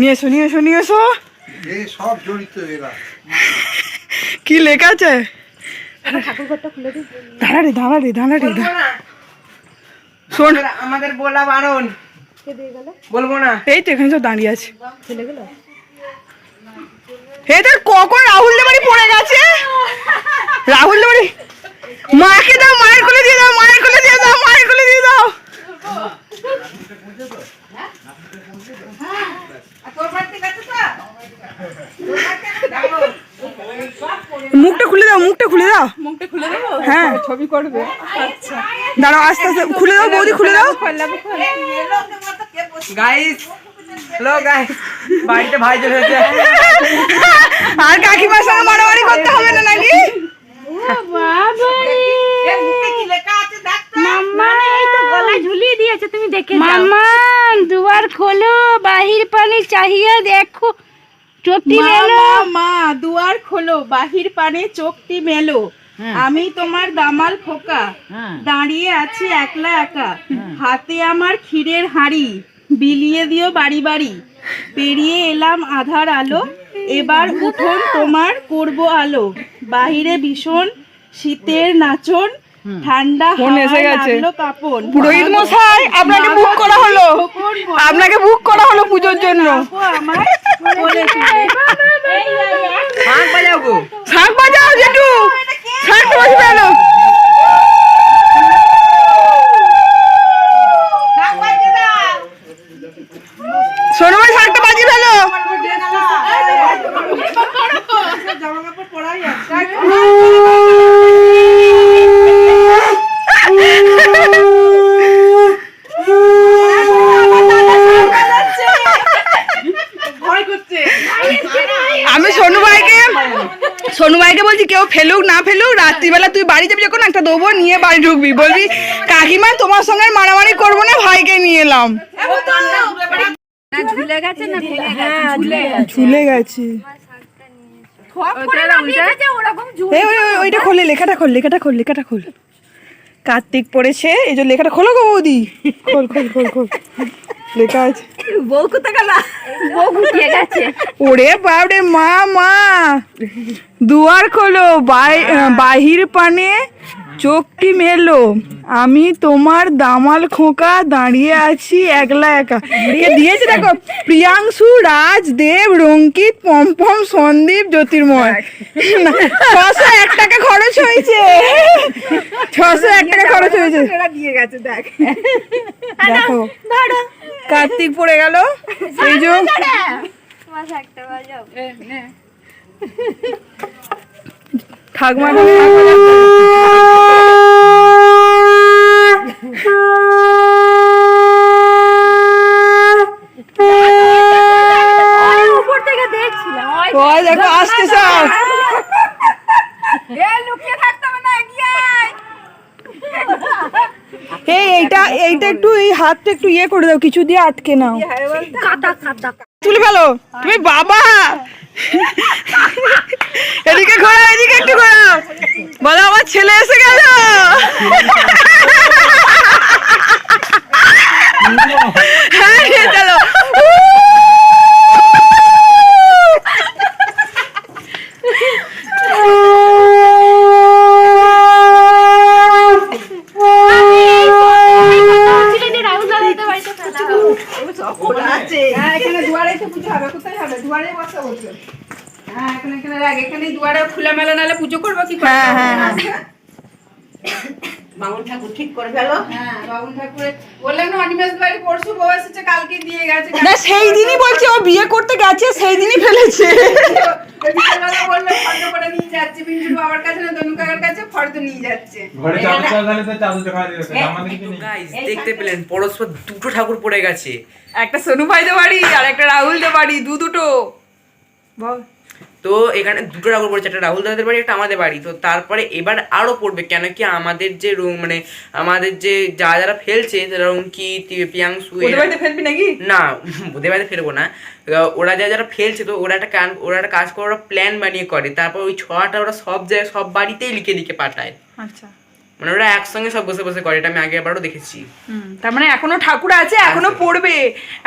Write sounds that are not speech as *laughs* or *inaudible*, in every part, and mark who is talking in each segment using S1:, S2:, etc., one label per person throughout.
S1: নিয়ে এসো নিয়ে এসো নিয়ে এসো।
S2: সব জড়িত এরা। *laughs*
S1: কি লেখা আছে? দাঁড়া রে দাঁড়া রে দাঁড়া রে শোন।
S3: আমাদের- বলা বারণ।
S4: কে দিয়ে গেল?
S3: বলব না।
S1: এই তো এখানে তো দাঁড়িয়ে আছে।
S4: চলে গেল?
S1: এই তো কখন রাহুল বাড়ি পড়ে গেছে? রাহুল বাড়ি। মাকে দাও মায়ের কোলে দিয়ে দাও মায়ের কোলে দিয়ে দাও মায়ের কোলে দিয়ে দাও। মুখটা খুলে দাও মুখটা খুলে দাও।
S4: মুখটা খুলে দেবো?
S1: হ্যাঁ।
S4: ছবি করবে। আচ্ছা।
S1: দাঁড়াও আস্তে আস্তে খুলে দাও বৌদি খুলে দাও।
S3: গাইস হ্যালো গাইস বাড়িতে ভাই চলে এসেছে
S1: আর কাকিমার সঙ্গে মারামারি করতে হবে না নাকি?
S4: দিয়েছে তুমি দেখে মাম্মা দুয়ার খোলো বাহির পানি চাহিয়ে দেখো। চোখটি মেলো।
S5: মা দুয়ার খোলো বাহির পানে চোখটি মেলো। আমি তোমার দামাল খোকা দাঁড়িয়ে আছি একলা একা। হাতে আমার ক্ষীরের হাঁড়ি বিলিয়ে দিও বাড়ি বাড়ি। পেরিয়ে এলাম আধার আলো এবার উঠোন তোমার করব আলো। বাহিরে ভীষণ শীতের নাচন ঠান্ডা
S1: ফোন এসে গেছে। পুরোহিত মশাই আপনাকে বুক করা হলো। আপনাকে বুক করা হলো পুজোর জন্য।
S3: শাঁখ বাজাও গো
S1: শাঁখ বাজাও জেঠু শাঁখ বাজবে না শোনো ভাই শাঁখটা বাজিয়ে ফেলো
S5: জামা কাপড় পরাই আছে ভয় করছে
S1: আমি সোনু ভাইকে সোনু ভাইকে বলছি কেউ ফেলুক না ফেলুক রাত্রিবেলা তুই বাড়ি যাবি যখন একটা দেবো নিয়ে বাড়ি ঢুকবি। বলবি কাকিমা তোমার সঙ্গে মারামারি করব না ভাইকে নিয়ে এলাম।
S4: ঝুলে গেছে।
S1: ওইটা খোলে লেখাটা খোল লেখাটা খোল লেখাটা খোল। কার্তিক পড়েছে এই যে লেখাটা খোলো গো বৌদি। খোল খোল খোল খোল। লেখা আছে।
S4: বউ কোথা গেল বউ গুটিয়ে গেছে।
S1: ওরে বাপরে মা মা। দুয়ার খোলো বাই- বাহির পানে চোখটি মেলো। আমি তোমার দামাল খোকা দাঁড়িয়ে আছি একলা একা। দিয়েছে দেখো? প্রিয়াংশু রাজ দেব রঙ্কিত পম্পম সন্দীপ জ্যোতির্ময়। ছশো এক টাকা খরচ হয়েছে। ছশো এক টাকা খরচ হয়েছে।
S5: দিয়ে গেছে দেখ
S1: দেখো কার্তিক পড়ে গেল। এই যে ঠাকুমা দেখো আসতে
S4: আয়।
S1: এই এইটা এইটা একটু এই হাতটা একটু ইয়ে করে দাও কিছু দিয়ে আটকে নাও। তুলে ফেলো। তুমি বাবা! এদিকে ঘোরা এদিকে একটু ঘোরাও বলো আমার ছেলে এসে গেল। হ্যাঁ চলো।
S5: হ্যাঁ এখানে দুয়ারে তো পুজো হবে কোথায় হবে? দুয়ারে বসে বসে। হ্যাঁ এখানে এখানে রাখ এখানে দুয়ারে খোলা মেলা নালে পুজো করব কি
S1: হ্যাঁ, হ্যাঁ, হ্যাঁ।
S5: বাবুল ঠাকুর ঠিক করে ফেলো। হ্যাঁ বাবুল ঠাকুরের বললাম না অনিমেষ বাড়ি পরশু বউ এসেছে কালকে দিয়ে গেছে
S1: না সেই দিনই বলছি ও বিয়ে করতে গেছে সেই দিনই ফেলেছে।
S5: বলল ফর্দ করে নিয়ে যাচ্ছে বিঞ্জুর বাবার কাছে না তনু কাকার কাছে ফর্দ নিয়ে যাচ্ছে।
S6: ঘরে তো দিয়েছে আমাদের
S3: গাইস দেখতে পেলেন পরস্পর দুটো ঠাকুর পড়ে গেছে।
S1: একটা সোনু ভাইদের বাড়ি আর একটা রাহুল দে বাড়ি দু দুটো। বল
S3: তো এখানে দুটো ঠাকুর পড়েছে একটা রাহুল দাদাদের বাড়ি একটা আমাদের বাড়ি। তো তারপরে এবার আরও পড়বে কেন কি আমাদের যে রুম মানে আমাদের যে যা যারা ফেলছে যেরকম কি পিয়াংশু
S1: ফেলবি নাকি?
S3: না *laughs* ওদের বাড়িতে ফেলব না। ওরা যা যারা ফেলছে তো ওরা একটা কান ওরা একটা কাজ করে ওরা প্ল্যান বানিয়ে করে। তারপর ওই ছটা ওরা সব জায়গায় সব বাড়িতেই লিখে লিখে পাঠায়।
S1: আচ্ছা।
S3: মানে ওরা একসঙ্গে সব বসে বসে করে এটা আমি আগে আবারও দেখেছি।
S1: তার মানে এখনও ঠাকুর আছে এখনও পড়বে।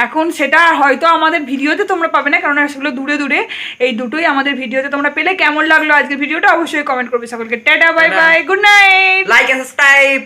S1: এখন সেটা হয়তো আমাদের ভিডিওতে তোমরা পাবে না কারণ সেগুলো দূরে দূরে। এই দুটোই আমাদের ভিডিওতে তোমরা পেলে। কেমন লাগল আজকের ভিডিওটা অবশ্যই কমেন্ট করবে সকলকে। Tata bye bye good night
S3: like and subscribe